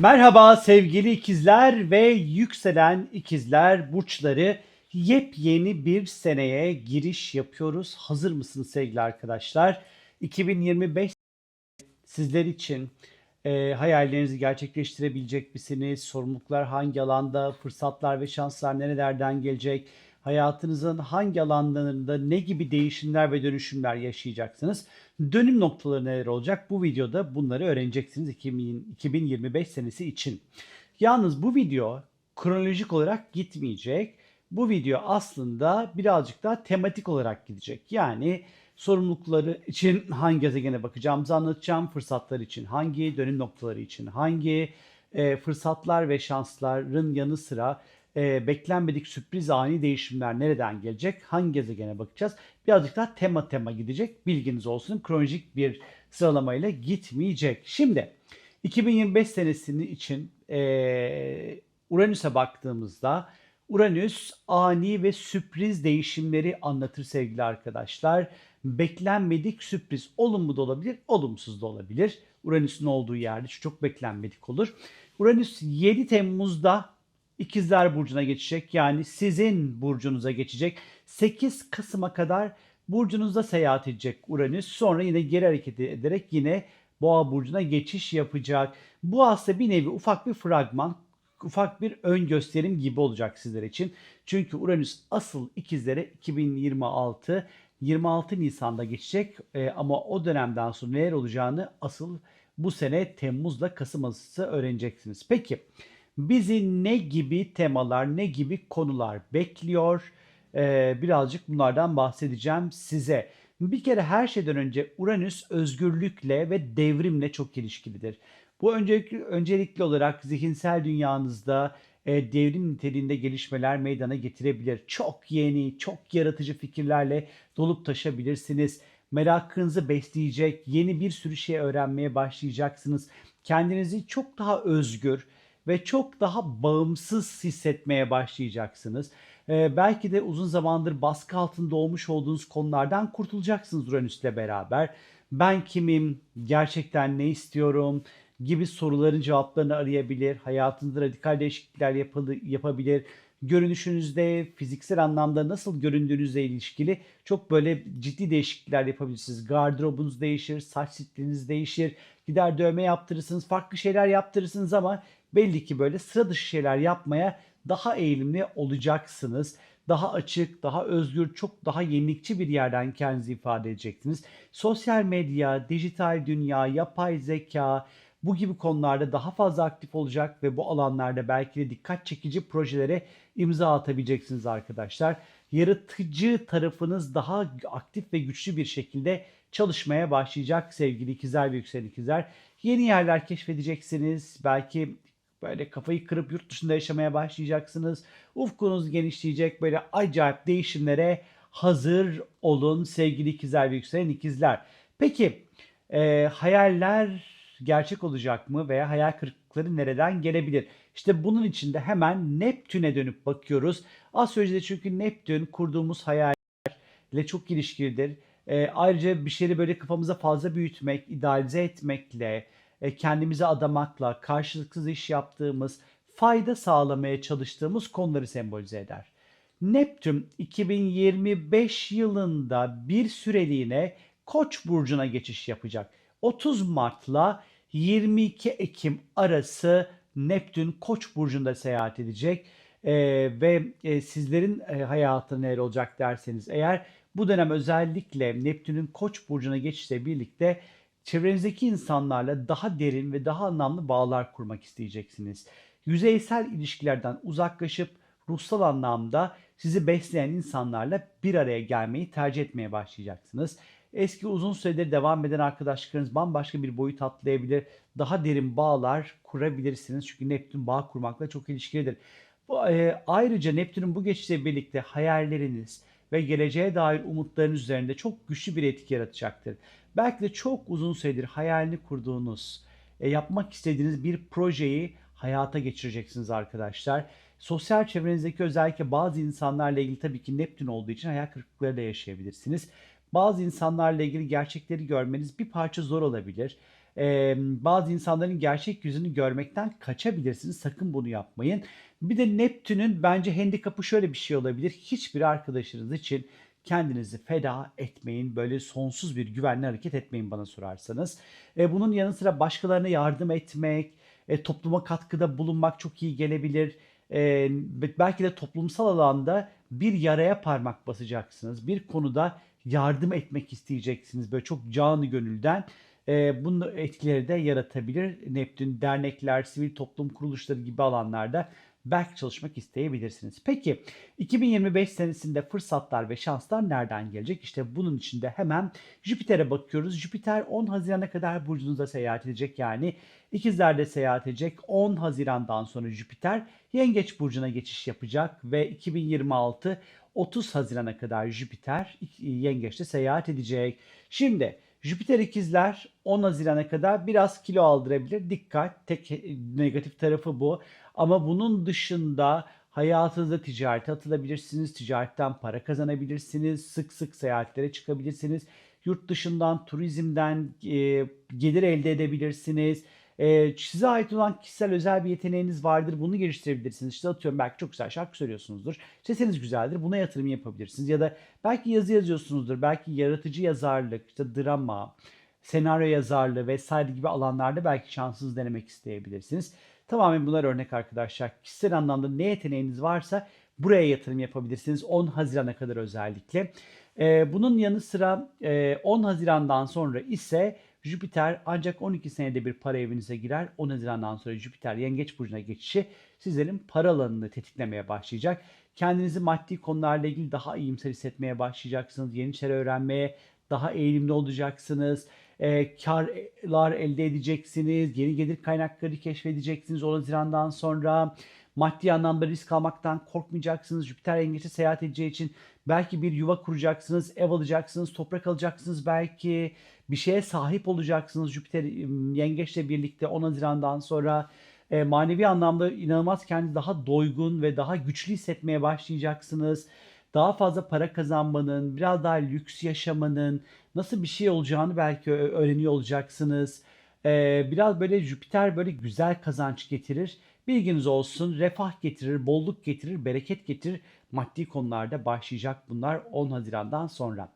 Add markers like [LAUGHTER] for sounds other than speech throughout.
Merhaba sevgili ikizler ve yükselen ikizler burçları. Yepyeni bir seneye giriş yapıyoruz. Hazır mısınız sevgili arkadaşlar? 2025 sizler için e, hayallerinizi gerçekleştirebilecek misiniz? Sorumluluklar hangi alanda, fırsatlar ve şanslar nerelerden gelecek? Hayatınızın hangi alanlarında ne gibi değişimler ve dönüşümler yaşayacaksınız? Dönüm noktaları neler olacak? Bu videoda bunları öğreneceksiniz 2000 2025 senesi için. Yalnız bu video kronolojik olarak gitmeyecek. Bu video aslında birazcık daha tematik olarak gidecek. Yani sorumlulukları için hangi gezegene bakacağımızı anlatacağım. Fırsatlar için hangi, dönüm noktaları için hangi, e, fırsatlar ve şansların yanı sıra e, beklenmedik sürpriz ani değişimler nereden gelecek? Hangi gezegene bakacağız? Birazcık daha tema tema gidecek. Bilginiz olsun. Kronolojik bir sıralamayla gitmeyecek. Şimdi 2025 senesini için e, Uranüs'e baktığımızda Uranüs ani ve sürpriz değişimleri anlatır sevgili arkadaşlar. Beklenmedik sürpriz olumlu da olabilir, olumsuz da olabilir. Uranüs'ün olduğu yerde çok beklenmedik olur. Uranüs 7 Temmuz'da İkizler Burcu'na geçecek. Yani sizin burcunuza geçecek. 8 Kasım'a kadar burcunuzda seyahat edecek Uranüs. Sonra yine geri hareket ederek yine Boğa Burcu'na geçiş yapacak. Bu aslında bir nevi ufak bir fragman, ufak bir ön gösterim gibi olacak sizler için. Çünkü Uranüs asıl ikizlere 2026 26 Nisan'da geçecek Ee, ama o dönemden sonra neler olacağını asıl bu sene Temmuz'la Kasım arası öğreneceksiniz. Peki bizi ne gibi temalar, ne gibi konular bekliyor? Ee, birazcık bunlardan bahsedeceğim size. Bir kere her şeyden önce Uranüs özgürlükle ve devrimle çok ilişkilidir. Bu öncelikli, öncelikli olarak zihinsel dünyanızda e, devrim niteliğinde gelişmeler meydana getirebilir. Çok yeni, çok yaratıcı fikirlerle dolup taşabilirsiniz. Merakınızı besleyecek, yeni bir sürü şey öğrenmeye başlayacaksınız. Kendinizi çok daha özgür ve çok daha bağımsız hissetmeye başlayacaksınız. Ee, belki de uzun zamandır baskı altında olmuş olduğunuz konulardan kurtulacaksınız Uranüs'le beraber. Ben kimim, gerçekten ne istiyorum gibi soruların cevaplarını arayabilir, hayatınızda radikal değişiklikler yapalı, yapabilir, görünüşünüzde, fiziksel anlamda nasıl göründüğünüzle ilişkili çok böyle ciddi değişiklikler yapabilirsiniz. Gardırobunuz değişir, saç stiliniz değişir, gider dövme yaptırırsınız, farklı şeyler yaptırırsınız ama belli ki böyle sıra dışı şeyler yapmaya daha eğilimli olacaksınız. Daha açık, daha özgür, çok daha yenilikçi bir yerden kendinizi ifade edeceksiniz. Sosyal medya, dijital dünya, yapay zeka bu gibi konularda daha fazla aktif olacak ve bu alanlarda belki de dikkat çekici projelere imza atabileceksiniz arkadaşlar. Yaratıcı tarafınız daha aktif ve güçlü bir şekilde çalışmaya başlayacak sevgili ikizler ve yükselen ikizler. Yeni yerler keşfedeceksiniz. Belki Böyle kafayı kırıp yurt dışında yaşamaya başlayacaksınız. Ufkunuz genişleyecek. Böyle acayip değişimlere hazır olun sevgili ikizler ve yükselen ikizler. Peki e, hayaller gerçek olacak mı veya hayal kırıklıkları nereden gelebilir? İşte bunun için de hemen Neptün'e dönüp bakıyoruz. Astrolojide çünkü Neptün kurduğumuz hayallerle çok ilişkilidir. E, ayrıca bir şeyi böyle kafamıza fazla büyütmek, idealize etmekle, e, kendimize adamakla, karşılıksız iş yaptığımız, fayda sağlamaya çalıştığımız konuları sembolize eder. Neptün 2025 yılında bir süreliğine Koç burcuna geçiş yapacak. 30 Mart'la 22 Ekim arası Neptün Koç burcunda seyahat edecek. Ee, ve e, sizlerin e, hayatı neler olacak derseniz eğer bu dönem özellikle Neptün'ün Koç burcuna geçişle birlikte çevrenizdeki insanlarla daha derin ve daha anlamlı bağlar kurmak isteyeceksiniz. Yüzeysel ilişkilerden uzaklaşıp ruhsal anlamda sizi besleyen insanlarla bir araya gelmeyi tercih etmeye başlayacaksınız. Eski uzun süredir devam eden arkadaşlıklarınız bambaşka bir boyut atlayabilir. Daha derin bağlar kurabilirsiniz. Çünkü Neptün bağ kurmakla çok ilişkilidir. Bu, e, ayrıca Neptün'ün bu geçişle birlikte hayalleriniz ve geleceğe dair umutlarınız üzerinde çok güçlü bir etki yaratacaktır. Belki de çok uzun süredir hayalini kurduğunuz, e, yapmak istediğiniz bir projeyi hayata geçireceksiniz arkadaşlar. Sosyal çevrenizdeki özellikle bazı insanlarla ilgili tabii ki Neptün olduğu için hayal kırıklıkları da yaşayabilirsiniz. Bazı insanlarla ilgili gerçekleri görmeniz bir parça zor olabilir. Eee, bazı insanların gerçek yüzünü görmekten kaçabilirsiniz. Sakın bunu yapmayın. Bir de Neptün'ün bence handikapı şöyle bir şey olabilir. Hiçbir arkadaşınız için kendinizi feda etmeyin. Böyle sonsuz bir güvenle hareket etmeyin bana sorarsanız. E, bunun yanı sıra başkalarına yardım etmek, e, topluma katkıda bulunmak çok iyi gelebilir. E, belki de toplumsal alanda bir yaraya parmak basacaksınız. Bir konuda yardım etmek isteyeceksiniz. Böyle çok canı gönülden. E, bunun etkileri de yaratabilir. Neptün dernekler, sivil toplum kuruluşları gibi alanlarda belki çalışmak isteyebilirsiniz. Peki 2025 senesinde fırsatlar ve şanslar nereden gelecek? İşte bunun için de hemen Jüpiter'e bakıyoruz. Jüpiter 10 Haziran'a kadar burcunuzda seyahat edecek. Yani ikizlerde seyahat edecek. 10 Haziran'dan sonra Jüpiter Yengeç burcuna geçiş yapacak ve 2026 30 Haziran'a kadar Jüpiter Yengeç'te seyahat edecek. Şimdi Jüpiter ikizler 10 Haziran'a kadar biraz kilo aldırabilir. Dikkat tek negatif tarafı bu. Ama bunun dışında hayatınızda ticarete atılabilirsiniz. Ticaretten para kazanabilirsiniz. Sık sık seyahatlere çıkabilirsiniz. Yurt dışından, turizmden e, gelir elde edebilirsiniz. E, size ait olan kişisel özel bir yeteneğiniz vardır. Bunu geliştirebilirsiniz. İşte atıyorum belki çok güzel şarkı söylüyorsunuzdur. Sesiniz güzeldir. Buna yatırım yapabilirsiniz. Ya da belki yazı yazıyorsunuzdur. Belki yaratıcı yazarlık, işte drama, senaryo yazarlığı vesaire gibi alanlarda belki şansınızı denemek isteyebilirsiniz. Tamamen bunlar örnek arkadaşlar. Kişisel anlamda ne yeteneğiniz varsa buraya yatırım yapabilirsiniz 10 Haziran'a kadar özellikle. Ee, bunun yanı sıra e, 10 Haziran'dan sonra ise Jüpiter ancak 12 senede bir para evinize girer. 10 Haziran'dan sonra Jüpiter Yengeç Burcu'na geçişi sizlerin para alanını tetiklemeye başlayacak. Kendinizi maddi konularla ilgili daha iyimser hissetmeye başlayacaksınız. Yeni şeyler öğrenmeye daha eğilimli olacaksınız e, karlar elde edeceksiniz, yeni gelir kaynakları keşfedeceksiniz 10 Haziran'dan sonra. Maddi anlamda risk almaktan korkmayacaksınız. Jüpiter yengeçe seyahat edeceği için belki bir yuva kuracaksınız, ev alacaksınız, toprak alacaksınız belki. Bir şeye sahip olacaksınız Jüpiter yengeçle birlikte 10 Haziran'dan sonra. E, manevi anlamda inanılmaz kendi daha doygun ve daha güçlü hissetmeye başlayacaksınız daha fazla para kazanmanın, biraz daha lüks yaşamanın nasıl bir şey olacağını belki öğreniyor olacaksınız. Ee, biraz böyle Jüpiter böyle güzel kazanç getirir. Bilginiz olsun refah getirir, bolluk getirir, bereket getirir. Maddi konularda başlayacak bunlar 10 Haziran'dan sonra.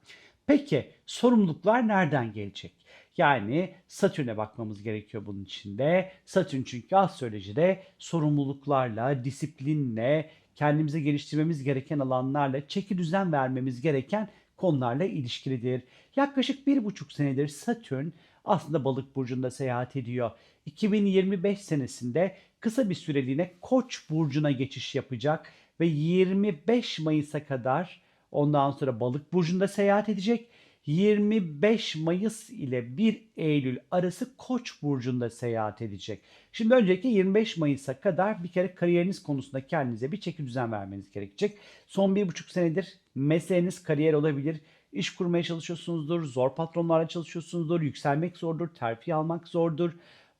Peki sorumluluklar nereden gelecek? Yani Satürn'e bakmamız gerekiyor bunun içinde. Satürn çünkü astrolojide sorumluluklarla, disiplinle, kendimize geliştirmemiz gereken alanlarla, çeki düzen vermemiz gereken konularla ilişkilidir. Yaklaşık bir buçuk senedir Satürn aslında balık burcunda seyahat ediyor. 2025 senesinde kısa bir süreliğine Koç burcuna geçiş yapacak ve 25 Mayıs'a kadar ondan sonra balık burcunda seyahat edecek 25 Mayıs ile 1 Eylül arası Koç burcunda seyahat edecek. Şimdi öncelikle 25 Mayıs'a kadar bir kere kariyeriniz konusunda kendinize bir çeki düzen vermeniz gerekecek. Son bir buçuk senedir mesleğiniz kariyer olabilir. İş kurmaya çalışıyorsunuzdur, zor patronlarla çalışıyorsunuzdur, yükselmek zordur, terfi almak zordur.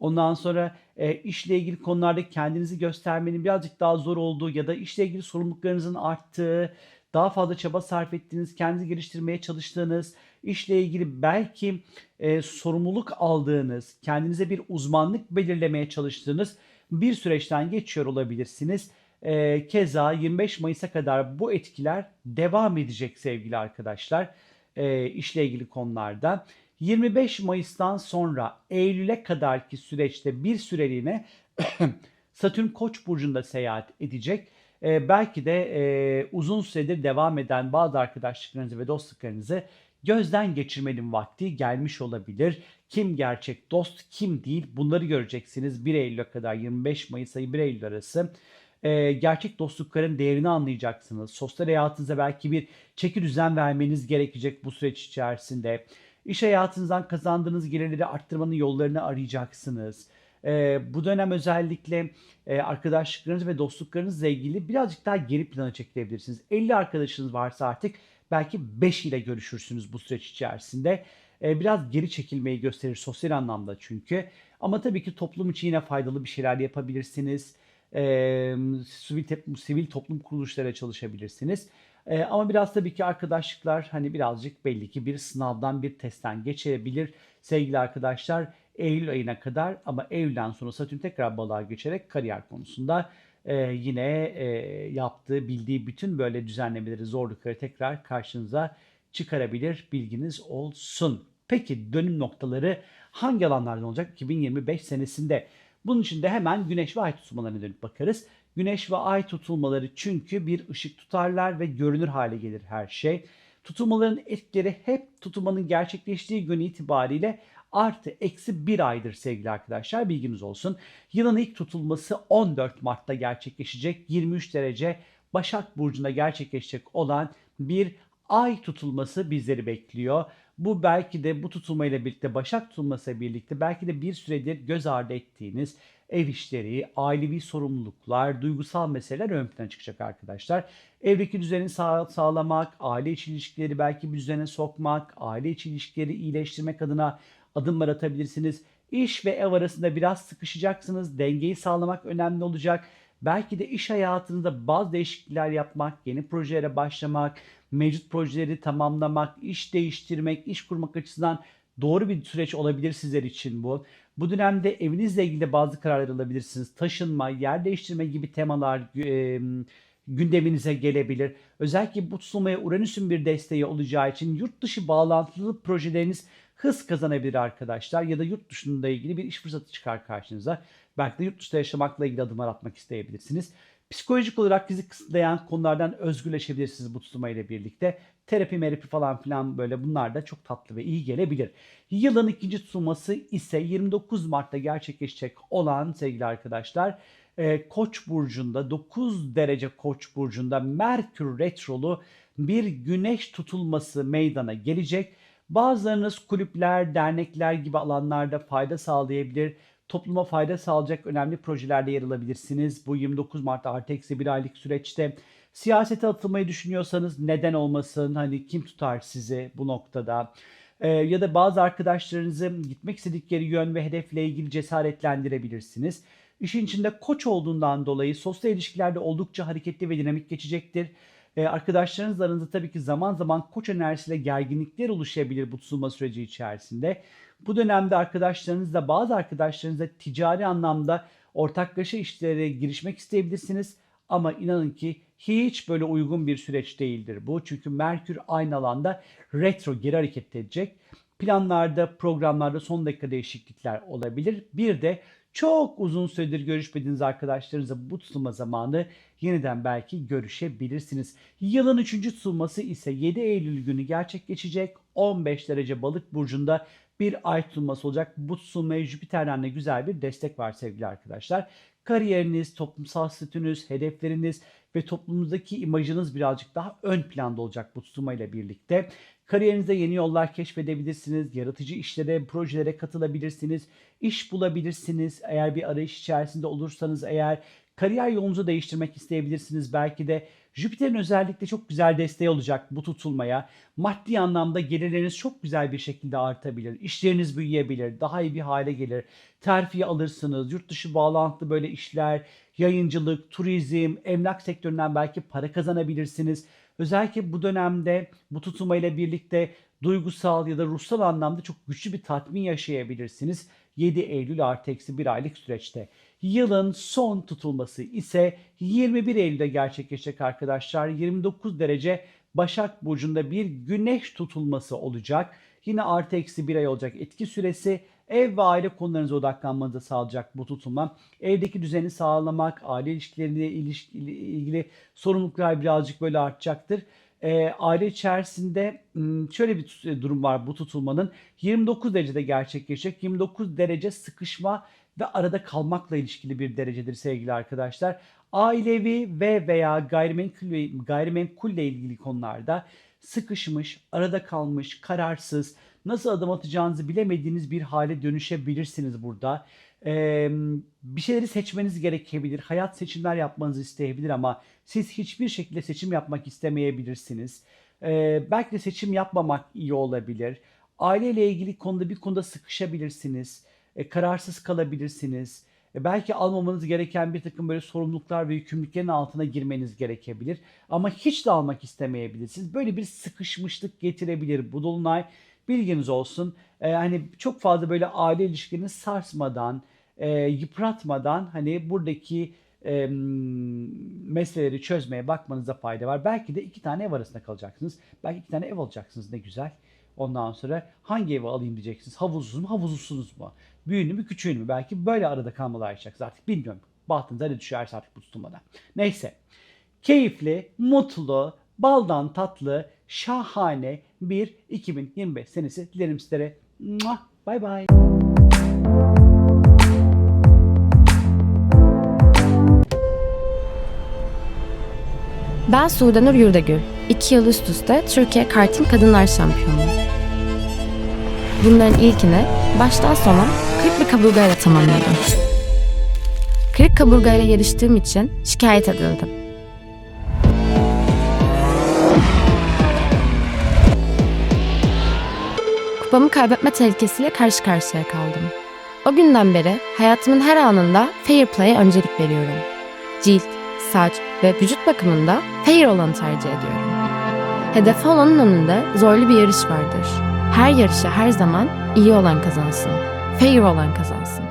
Ondan sonra e, işle ilgili konularda kendinizi göstermenin birazcık daha zor olduğu ya da işle ilgili sorumluluklarınızın arttığı, daha fazla çaba sarf ettiğiniz, kendinizi geliştirmeye çalıştığınız, işle ilgili belki e, sorumluluk aldığınız, kendinize bir uzmanlık belirlemeye çalıştığınız bir süreçten geçiyor olabilirsiniz. E, keza 25 Mayıs'a kadar bu etkiler devam edecek sevgili arkadaşlar e, işle ilgili konularda. 25 Mayıs'tan sonra Eylül'e kadarki süreçte bir süreliğine [CLEARS THROAT] Satürn Koç burcunda seyahat edecek. Ee, belki de e, uzun süredir devam eden bazı arkadaşlıklarınızı ve dostluklarınızı gözden geçirmenin vakti gelmiş olabilir. Kim gerçek dost, kim değil bunları göreceksiniz 1 Eylül'e kadar 25 Mayıs ayı 1 Eylül arası. Ee, gerçek dostlukların değerini anlayacaksınız. Sosyal hayatınıza belki bir çeki düzen vermeniz gerekecek bu süreç içerisinde. İş hayatınızdan kazandığınız gelirleri arttırmanın yollarını arayacaksınız. E, bu dönem özellikle e, arkadaşlıklarınız ve dostluklarınızla ilgili birazcık daha geri plana çekilebilirsiniz. 50 arkadaşınız varsa artık belki 5 ile görüşürsünüz bu süreç içerisinde. E, biraz geri çekilmeyi gösterir sosyal anlamda çünkü. Ama tabii ki toplum için yine faydalı bir şeyler yapabilirsiniz. E, sivil, sivil toplum kuruluşlara çalışabilirsiniz. E, ama biraz tabii ki arkadaşlıklar hani birazcık belli ki bir sınavdan bir testten geçebilir sevgili arkadaşlar. Eylül ayına kadar ama Eylül'den sonra Satürn tekrar balığa geçerek kariyer konusunda e, yine e, yaptığı, bildiği bütün böyle düzenlemeleri, zorlukları tekrar karşınıza çıkarabilir. Bilginiz olsun. Peki dönüm noktaları hangi alanlardan olacak 2025 senesinde? Bunun için de hemen güneş ve ay tutulmalarına dönüp bakarız. Güneş ve ay tutulmaları çünkü bir ışık tutarlar ve görünür hale gelir her şey. Tutulmaların etkileri hep tutulmanın gerçekleştiği gün itibariyle artı eksi bir aydır sevgili arkadaşlar bilginiz olsun. Yılın ilk tutulması 14 Mart'ta gerçekleşecek 23 derece Başak Burcu'nda gerçekleşecek olan bir ay tutulması bizleri bekliyor. Bu belki de bu tutulmayla birlikte Başak tutulması birlikte belki de bir süredir göz ardı ettiğiniz ev işleri, ailevi sorumluluklar, duygusal meseleler ön plana çıkacak arkadaşlar. Evdeki düzeni sağ, sağlamak, aile içi ilişkileri belki bir düzene sokmak, aile içi ilişkileri iyileştirmek adına adımlar atabilirsiniz. İş ve ev arasında biraz sıkışacaksınız. Dengeyi sağlamak önemli olacak. Belki de iş hayatınızda bazı değişiklikler yapmak, yeni projelere başlamak, mevcut projeleri tamamlamak, iş değiştirmek, iş kurmak açısından doğru bir süreç olabilir sizler için bu. Bu dönemde evinizle ilgili bazı kararlar alabilirsiniz. Taşınma, yer değiştirme gibi temalar e, gündeminize gelebilir. Özellikle bu tutulmaya Uranüs'ün bir desteği olacağı için yurt dışı bağlantılı projeleriniz hız kazanabilir arkadaşlar ya da yurt dışında ilgili bir iş fırsatı çıkar karşınıza. Belki de yurt dışında yaşamakla ilgili adımlar atmak isteyebilirsiniz. Psikolojik olarak sizi kısıtlayan konulardan özgürleşebilirsiniz bu tutulma ile birlikte. Terapi merapi falan filan böyle bunlar da çok tatlı ve iyi gelebilir. Yılın ikinci tutulması ise 29 Mart'ta gerçekleşecek olan sevgili arkadaşlar e, Koç burcunda 9 derece Koç burcunda Merkür retrolu bir güneş tutulması meydana gelecek. Bazılarınız kulüpler, dernekler gibi alanlarda fayda sağlayabilir. Topluma fayda sağlayacak önemli projelerde yer alabilirsiniz. Bu 29 Mart artı eksi bir aylık süreçte siyasete atılmayı düşünüyorsanız neden olmasın? Hani kim tutar sizi bu noktada? Ee, ya da bazı arkadaşlarınızı gitmek istedikleri yön ve hedefle ilgili cesaretlendirebilirsiniz. İşin içinde koç olduğundan dolayı sosyal ilişkilerde oldukça hareketli ve dinamik geçecektir. Ee, arkadaşlarınızla aranızda tabii ki zaman zaman koç enerjisiyle gerginlikler oluşabilir bu tutulma süreci içerisinde. Bu dönemde arkadaşlarınızla bazı arkadaşlarınızla ticari anlamda ortaklaşa işlere girişmek isteyebilirsiniz. Ama inanın ki hiç böyle uygun bir süreç değildir bu. Çünkü Merkür aynı alanda retro geri hareket edecek. Planlarda, programlarda son dakika değişiklikler olabilir. Bir de çok uzun süredir görüşmediğiniz arkadaşlarınızla bu tutulma zamanı yeniden belki görüşebilirsiniz. Yılın 3. tutulması ise 7 Eylül günü gerçekleşecek. 15 derece balık burcunda bir ay tutulması olacak. Bu tutulmaya Jüpiter'den de güzel bir destek var sevgili arkadaşlar. Kariyeriniz, toplumsal statünüz, hedefleriniz ve toplumuzdaki imajınız birazcık daha ön planda olacak bu tutulmayla birlikte. Kariyerinizde yeni yollar keşfedebilirsiniz, yaratıcı işlere, projelere katılabilirsiniz, iş bulabilirsiniz. Eğer bir arayış içerisinde olursanız eğer kariyer yolunuzu değiştirmek isteyebilirsiniz. Belki de Jüpiter'in özellikle çok güzel desteği olacak bu tutulmaya. Maddi anlamda gelirleriniz çok güzel bir şekilde artabilir. İşleriniz büyüyebilir, daha iyi bir hale gelir. Terfi alırsınız, yurt dışı bağlantılı böyle işler, yayıncılık, turizm, emlak sektöründen belki para kazanabilirsiniz. Özellikle bu dönemde bu tutulmayla birlikte duygusal ya da ruhsal anlamda çok güçlü bir tatmin yaşayabilirsiniz. 7 Eylül artı eksi bir aylık süreçte. Yılın son tutulması ise 21 Eylül'de gerçekleşecek arkadaşlar. 29 derece Başak Burcu'nda bir güneş tutulması olacak. Yine artı eksi bir ay olacak etki süresi. Ev ve aile konularınıza odaklanmanızı sağlayacak bu tutulma. Evdeki düzeni sağlamak, aile ilişkileriyle ilgili sorumluluklar birazcık böyle artacaktır. E, aile içerisinde şöyle bir durum var bu tutulmanın. 29 derecede gerçekleşecek. 29 derece sıkışma ve arada kalmakla ilişkili bir derecedir sevgili arkadaşlar. Ailevi ve veya gayrimenkul, gayrimenkulle ilgili konularda sıkışmış, arada kalmış, kararsız, nasıl adım atacağınızı bilemediğiniz bir hale dönüşebilirsiniz burada. Ee, bir şeyleri seçmeniz gerekebilir. Hayat seçimler yapmanızı isteyebilir ama siz hiçbir şekilde seçim yapmak istemeyebilirsiniz. Ee, belki de seçim yapmamak iyi olabilir. Aileyle ilgili konuda bir konuda sıkışabilirsiniz. E, kararsız kalabilirsiniz. E, belki almamanız gereken bir takım böyle sorumluluklar ve yükümlülüklerin altına girmeniz gerekebilir. Ama hiç de almak istemeyebilirsiniz. Böyle bir sıkışmışlık getirebilir bu dolunay. Bilginiz olsun. Ee, hani çok fazla böyle aile ilişkilerini sarsmadan, e, yıpratmadan hani buradaki e, meseleleri çözmeye bakmanıza fayda var. Belki de iki tane ev arasında kalacaksınız. Belki iki tane ev alacaksınız ne güzel. Ondan sonra hangi evi alayım diyeceksiniz. Havuzsuz mu, havuzsuz mu? Büyüğünü mü, küçüğünü mü? Belki böyle arada kalmalar yaşayacaksınız artık bilmiyorum. Bahtınıza ne düşerse artık bu tutulmada. Neyse. Keyifli, mutlu, baldan tatlı, şahane bir 2025 senesi dilerim sizlere. Bye bye. Ben Sudanur Yurdagül. İki yıl üst üste Türkiye Karting Kadınlar Şampiyonu. Bunların ilkini baştan sona kırık bir kaburgayla tamamladım. Kırık kaburgayla yarıştığım için şikayet edildim. Kupamı kaybetme tehlikesiyle karşı karşıya kaldım. O günden beri hayatımın her anında fair play'e öncelik veriyorum. Cilt, saç ve vücut bakımında fair olanı tercih ediyorum. Hedefi olanın önünde zorlu bir yarış vardır. Her yarışa her zaman iyi olan kazansın. Fair olan kazansın.